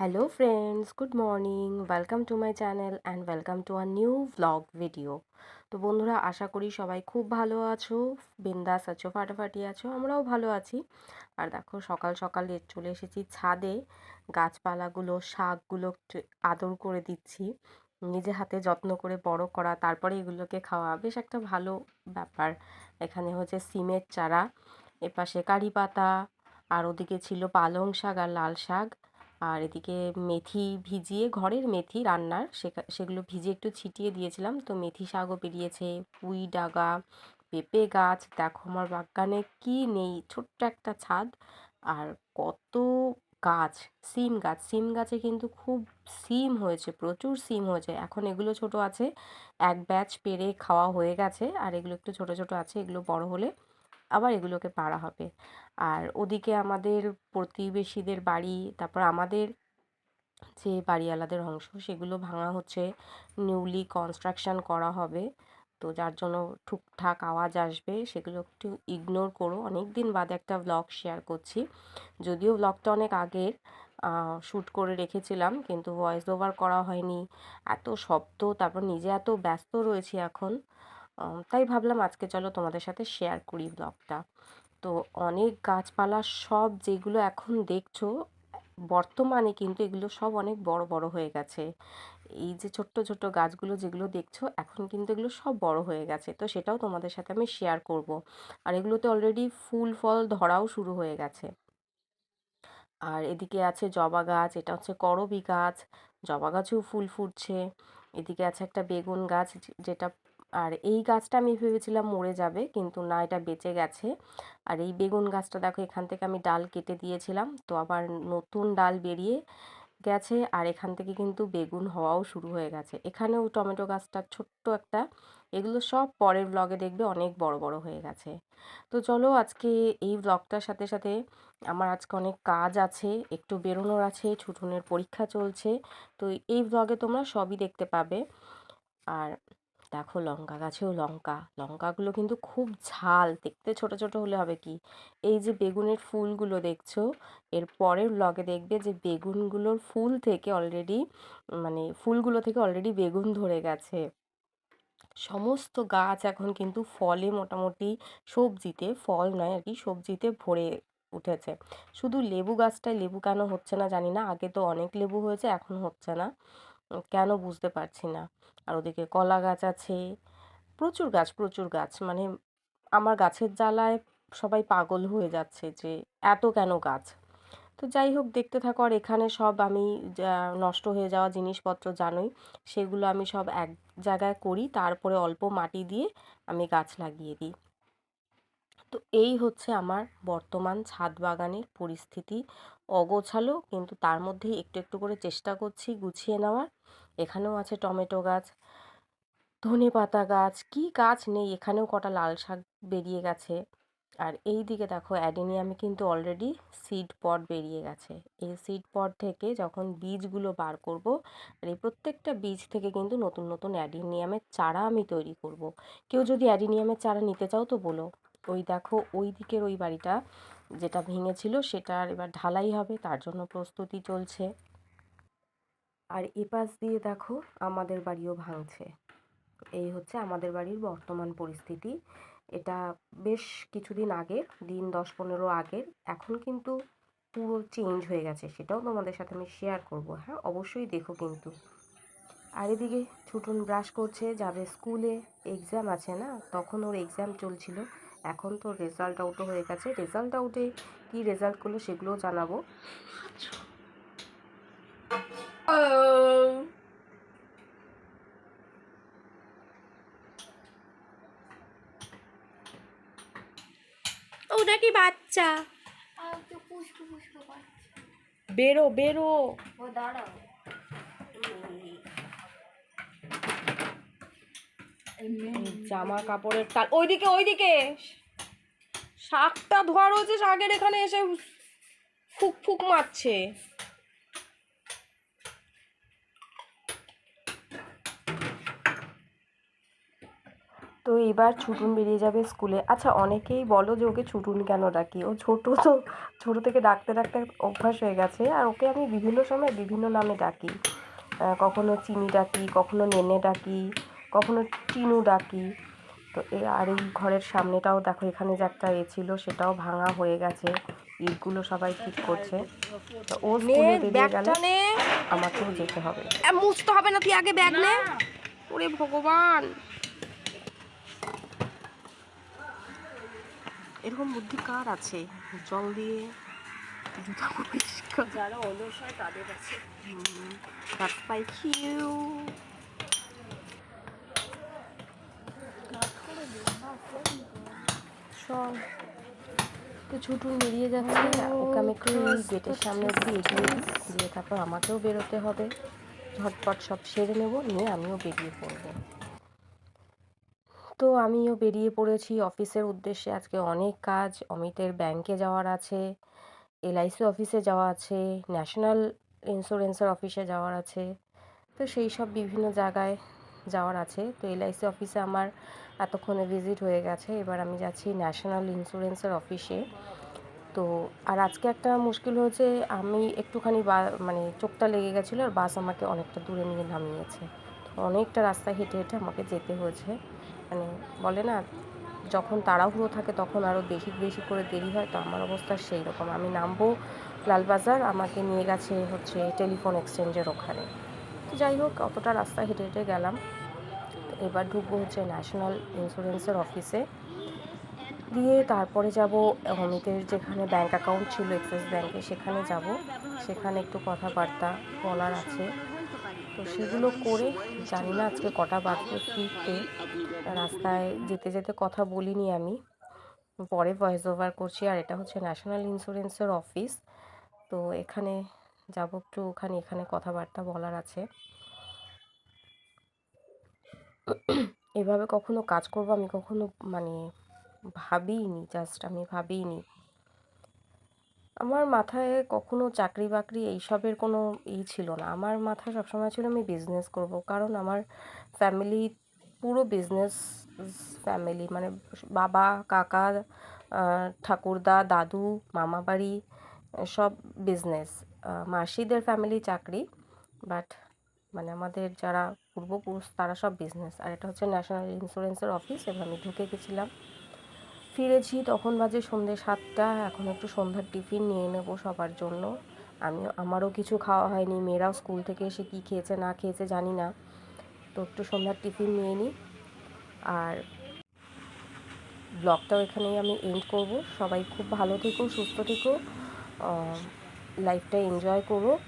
Hello friends good morning welcome to my channel and welcome to a new vlog video তো বন্ধুরা, আশা করি সবাই খুব ভালো আছো। বিন্দাস আছো, ফাটাফাটি আছো, আমরাও ভালো আছি। আর দেখো, সকাল সকাল চলে এসেছি ছাদে। গাছপালাগুলো, শাকগুলো আদর করে দিচ্ছি। নিজে হাতে যত্ন করে বড় করা, তারপরে এগুলোকে খাওয়া। বেশ একটা ভালো ব্যাপার। এখানে হচ্ছে সিমের চারা, এপাশে কারি পাতা, আর ওদিকে ছিল পালং শাক আর লাল শাক। আর এদিকে মেথি ভিজিয়ে, ঘরের মেথি রান্নার সেগুলো ভিজিয়ে একটু ছিটিয়ে দিয়েছিলাম। তো মেথি শাকও বেরিয়েছে, পুঁই ডাগা, পেঁপে গাছ। দেখো আমার বাগানে কি নেই, ছোট্ট একটা ছাদ। আর কত গাছ, সিম গাছ। সিম গাছে কিন্তু খুব সিম হয়েছে, প্রচুর সিম হয়েছে। এখন এগুলো ছোট আছে, এক ব্যাচ পেরে খাওয়া হয়ে গেছে। আর এগুলো একটু ছোট ছোট আছে, এগুলো বড় হলে আবার এগুলোকে পাড়া হবে। আর ওদিকে আমাদের প্রতিবেশীদের বাড়ি, তারপর আমাদের যে বাড়িওয়ালাদের অংশ, সেগুলো ভাঙা হচ্ছে নিউলি কনস্ট্রাকশন করা হবে। তো যার জন্য ঠুকঠাক আওয়াজ আসবে, সেগুলো একটু ইগনোর করো। অনেক দিন বাদে একটা ব্লগ শেয়ার করছি। যদিও ব্লগটা অনেক আগের শ্যুট করে রেখেছিলাম, কিন্তু ভয়েস ওভার করা হয়নি। এত শব্দ, তারপর নিজে এত ব্যস্ত রয়েছি এখন। তাই ভাবলাম আজকে চলো তোমাদের সাথে শেয়ার করি ব্লগটা তো অনেক গাছপালা সব যেগুলো এখন দেখছ, বর্তমানে কিন্তু এগুলো সব অনেক বড় বড় হয়ে গেছে। এই যে ছোট্ট ছোট্ট গাছগুলো যেগুলো দেখছ, এখন কিন্তু এগুলো সব বড় হয়ে গেছে। তো সেটাও তোমাদের সাথে আমি শেয়ার করব। আর এগুলোতে অলরেডি ফুল, ফল ধরাও শুরু হয়ে গেছে। আর এদিকে আছে জবা গাছ, এটা হচ্ছে করবী গাছ, জবা গাছেও ফুল ফুটছে। এদিকে আছে একটা বেগুন গাছ যেটা আর এই গাছটা আমি ভেবেছিলাম মরে যাবে, কিন্তু না, এটা বেঁচে গেছে। আর এই বেগুন গাছটা দেখো, এখান থেকে আমি ডাল কেটে দিয়েছিলাম। তো আবার নতুন ডাল বেরিয়ে গেছে, আর এখান থেকে কিন্তু বেগুন হওয়াও শুরু হয়ে গেছে। এখানেও টমেটো গাছটা ছোট্ট একটা, এগুলো সব পরের ব্লগে দেখবে, অনেক বড় বড় হয়ে গেছে। তো চলো, আজকে এই ব্লগটার সাথে সাথে আমার আজকে অনেক কাজ আছে, একটু বেরোনোর আছে, ছুটুনের পরীক্ষা চলছে। তো এই ব্লগে তোমরা সবই দেখতে পাবে। আর দেখো লঙ্কা গাছেও লঙ্কা। লঙ্কাগুলো কিন্তু খুব ঝাল, দেখতে ছোট ছোট হলে হবে কি? এই যে বেগুনের ফুলগুলো দেখছ, এর পরের ব্লগে দেখবে যে বেগুনগুলোর ফুল থেকে অলরেডি মানে ফুলগুলো থেকে অলরেডি বেগুন ধরে গেছে। সমস্ত গাছ এখন কিন্তু ফলে মোটামুটি সবজিতে, ফল নয় আর কি, সবজিতে ভরে উঠেছে। শুধু লেবু গাছটায় লেবু কেন হচ্ছে না জানি না, আগে তো অনেক লেবু হয়েছে, এখন হচ্ছে না। কেন বুঝতে পারছি না। আর ওদিকে কলা গাছ আছে, প্রচুর গাছ প্রচুর গাছ। মানে আমার গাছের জ্বালায় সবাই পাগল হয়ে যাচ্ছে যে এত কেন গাছ? তো যাই হোক, দেখতে থাকো। আর এখানে সব আমি নষ্ট হয়ে যাওয়া জিনিসপত্র জানোই, সেগুলো আমি সব এক জায়গায় করি, তারপরে অল্প মাটি দিয়ে আমি গাছ লাগিয়ে দিই। তো এই হচ্ছে আমার বর্তমান ছাদ বাগানের পরিস্থিতি। অগোছালো, কিন্তু তার মধ্যেই একটু একটু করে চেষ্টা করছি গুছিয়ে নেওয়ার। এখানেও আছে টমেটো গাছ, ধনে পাতা গাছ, কি গাছ নেই? এখানেও কটা লাল শাক বেরিয়ে গেছে। আর এই দিকে দেখো, অ্যাডেনিয়ামে কিন্তু অলরেডি সিড পট বেরিয়ে গেছে। এই সিড পট থেকে যখন বীজগুলো বার করব, আর এই প্রত্যেকটা বীজ থেকে কিন্তু নতুন নতুন অ্যাডিনিয়ামের চারা আমি তৈরি করব। কেউ যদি অ্যাডিনিয়ামের চারা নিতে চাও তো বলো। ওই দেখো, ওই দিকের ওই বাড়িটা যেটা ভেঙেছিল সেটার এবার ঢালাই হবে, তার জন্য প্রস্তুতি চলছে। আর এপাশ দিয়ে দেখো আমাদের বাড়িও ভাঙছে। এই হচ্ছে আমাদের বাড়ির বর্তমান পরিস্থিতি। এটা বেশ কিছুদিন আগের, দিন দশ পনেরো আগের। এখন কিন্তু পুরো চেঞ্জ হয়ে গেছে, সেটাও তোমাদের সাথে আমি শেয়ার করব। হ্যাঁ অবশ্যই দেখো কিন্তু। আর এদিকে ছুটুন ব্রাশ করছে যাবে স্কুলে এক্সাম আছে না, তখন ওর এক্সাম চলছিল। এখন তো রেজাল্ট আউটও হয়ে গেছে। রেজাল্ট আউটে কী রেজাল্ট করল সেগুলোও জানাব। ওটা কি বাচ্চা? বেরো বেরো। ও দাঁড়াও। জামা কাপড়ের তাল, ওইদিকে ওইদিকে। শাকটা ধোয়া রয়েছে, শাকের এখানে এসে ফুক ফুক মারছে। তো এবার ছুটুন বেরিয়ে যাবে স্কুলে। আচ্ছা অনেকেই বলো যে ওকে ছুটুন কেন ডাকি? ও ছোট তো, ছোট থেকে ডাকতে ডাকতে অভ্যাস হয়ে গেছে। আর ওকে আমি বিভিন্ন সময় বিভিন্ন নামে ডাকি। কখনো চিনি ডাকি, কখনো নেনে ডাকি। কখনো টিনু ডাকি। তো এ আর এই ঘরের সামনেটাও দেখো এখানে যে একটা এ ছিল সেটাও ভাঙা হয়ে গেছে। ইটগুলো সবাই ঠিক করছে। তো ও স্কুলে বেরিয়ে গেলে আমাকেও যেতে হবে। মুছতে হবে না তুই আগে ব্যাগ নে। ওরে ভগবান। এরকম বুদ্ধি কার আছে? জল দিয়ে জুতা পরিষ্কার। যারা অলস হয় তাদের আছে। That's by you. সব। তো ছুটুন বেরিয়ে যাচ্ছে। ওকে আমি একটু গেটের সামনে অব্দি এগিয়ে দিই দিয়ে তারপর আমাকেও বেরোতে হবে। ঝটপট সব সেরে নেব নিয়ে আমিও বেরিয়ে পড়ব। তো আমিও বেরিয়ে পড়েছি। অফিসের উদ্দেশ্যে আজকে অনেক কাজ। অমিতের ব্যাংকে যাওয়ার আছে এলআইসি অফিসে যাওয়া আছে ন্যাশনাল ইন্স্যুরেন্সের অফিসে যাওয়ার আছে। তো সেই সব বিভিন্ন জায়গায় যাওয়ার আছে। তো এলআইসি অফিসে আমার এতক্ষণে ভিজিট হয়ে গেছে। এবার আমি যাচ্ছি ন্যাশনাল ইন্স্যুরেন্সের অফিসে তো আর আজকে একটা মুশকিল হয়েছে, আমি একটুখানি বা মানে চোখটা লেগে গেছিল আর বাস আমাকে অনেকটা দূরে নিয়ে নামিয়েছে। অনেকটা রাস্তা হেঁটে হেঁটে আমাকে যেতে হয়েছে। মানে বলে না, যখন তাড়াহুড়ো থাকে তখন আরও বেশি বেশি করে দেরি হয়, তো আমার অবস্থা সেই রকম আমি নামবো লালবাজার, আমাকে নিয়ে গেছে হচ্ছে টেলিফোন এক্সচেঞ্জের ওখানে। যাই হোক, অতটা রাস্তা হেঁটে হেঁটে গেলাম। এবার ঢুকবো হচ্ছে ন্যাশনাল ইন্স্যুরেন্সের অফিসে দিয়ে তারপরে যাব অমিতের যেখানে ব্যাংক অ্যাকাউন্ট ছিল এক্সিস ব্যাংকে সেখানে যাব। সেখানে একটু কথাবার্তা বলার আছে। তো সেগুলো করে জানি না আজকে কটা বাজবে ফিরতে। রাস্তায় যেতে যেতে কথা বলিনি আমি। পরে ভয়েস ওভার করছি। আর এটা হচ্ছে ন্যাশনাল ইন্স্যুরেন্সের অফিস তো এখানে যাব একটু ওখানে, এখানে কথাবার্তা বলার আছে। এভাবে কখনো কাজ করব আমি কখনো মানে ভাবিনি জাস্ট আমি ভাবিনি আমার মাথায় কখনো চাকরি বাকরি এইসবের কোনো ই ছিল না। আমার মাথায় সবসময় ছিল আমি বিজনেস করব, কারণ আমার ফ্যামিলি পুরো বিজনেস ফ্যামিলি মানে বাবা, কাকা ঠাকুরদা, দাদু মামা বাড়ি সব বিজনেস মাসিদের ফ্যামিলি চাকরি বাট মানে আমাদের যারা পূর্বপুরুষ তারা সব বিজনেস আর এটা হচ্ছে ন্যাশনাল ইন্স্যুরেন্সের অফিস এবার আমি ঢুকে গেছিলাম। ফিরেছি তখন বাজে সন্ধে সাতটা, এখন একটু সন্ধ্যার টিফিন নিয়ে নেব সবার জন্য। আমি, আমারও কিছু খাওয়া হয়নি, মেয়েরাও স্কুল থেকে এসে কী খেয়েছে, না খেয়েছে জানি না। তো একটু সন্ধ্যার টিফিন নিয়ে নিই আর ব্লগটাও এখানেই আমি এন্ড করব। সবাই খুব ভালো থেকো, সুস্থ থেকো। লাইফটা এনজয় করো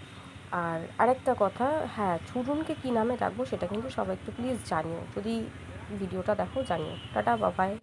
আর আরেকটা কথা হ্যাঁ ছুটুনকে কী নামে ডাকবো সেটা কিন্তু সবাই একটু প্লিজ জানিও। যদি ভিডিওটা দেখো, জানিও। টাটা বাবাই